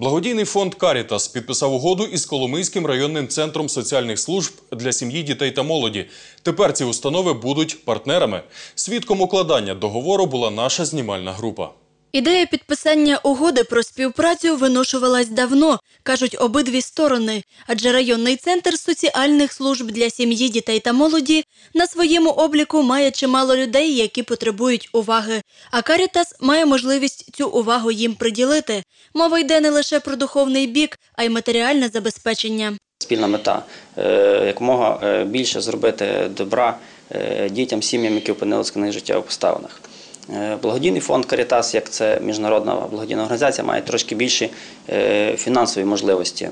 Благодійний фонд Карітас підписав угоду із Коломийським районним центром соціальних служб для сім'ї, дітей та молоді. Тепер ці установи будуть партнерами. Свідком укладання договору була наша знімальна група. Ідея підписання угоди про співпрацю виношувалась давно, кажуть обидві сторони, адже районний центр соціальних служб для сім'ї, дітей та молоді на своєму обліку має чимало людей, які потребують уваги. А Карітас має можливість цю увагу їм приділити. Мова йде не лише про духовний бік, а й матеріальне забезпечення. Спільна мета е, якомога е, більше зробити добра е, дітям, сім'ям, які опинилися в складних життєвих обставинах. Е, Благодійний фонд Карітас, як це міжнародна благодійна організація, має трошки більші е, фінансові можливості.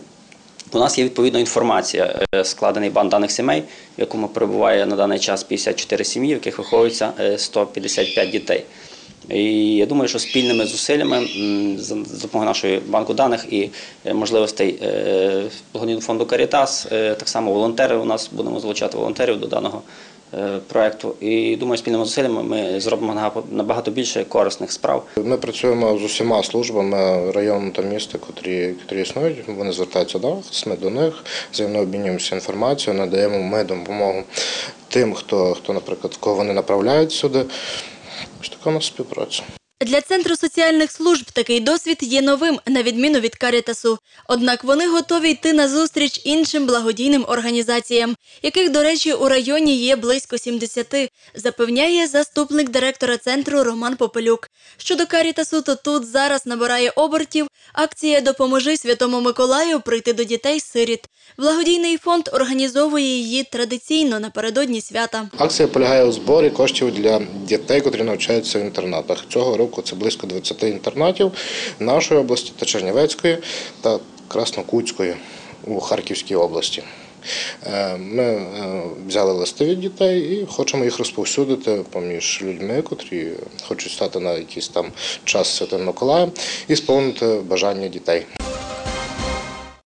У нас є відповідна інформація, е, складений бан даних сімей, в якому перебуває на даний час 54 сім'ї, в яких виховується е, 155 дітей. І я думаю, що спільними зусиллями за допомогою нашої банку даних і можливостей благодійного фонду Карітас, так само волонтери у нас будемо залучати волонтерів до даного проекту. І думаю, спільними зусиллями ми зробимо набагато більше корисних справ. Ми працюємо з усіма службами району та міста, котрі, котрі існують. Вони звертаються до нас, ми до них, взаємно обмінюємося інформацією, надаємо ми допомогу тим, хто, хто, наприклад, кого вони направляють сюди. Ось така у нас співпраця. Для центру соціальних служб такий досвід є новим, на відміну від Карітасу. Однак вони готові йти на зустріч іншим благодійним організаціям, яких, до речі, у районі є близько 70, запевняє заступник директора центру Роман Попелюк. Щодо Карітасу, то тут зараз набирає обертів акція Допоможи Святому Миколаю прийти до дітей-сиріт. Благодійний фонд організовує її традиційно напередодні свята. Акція полягає у зборі коштів для дітей, котрі навчаються в інтернатах. Цього року це близько 20 інтернатів нашої області та Чернівецької та Краснокутської у Харківській області. Е, Ми е, взяли листи від дітей і хочемо їх розповсюдити поміж людьми, котрі хочуть стати на якийсь там час Святим Миколаєм і сповнити бажання дітей.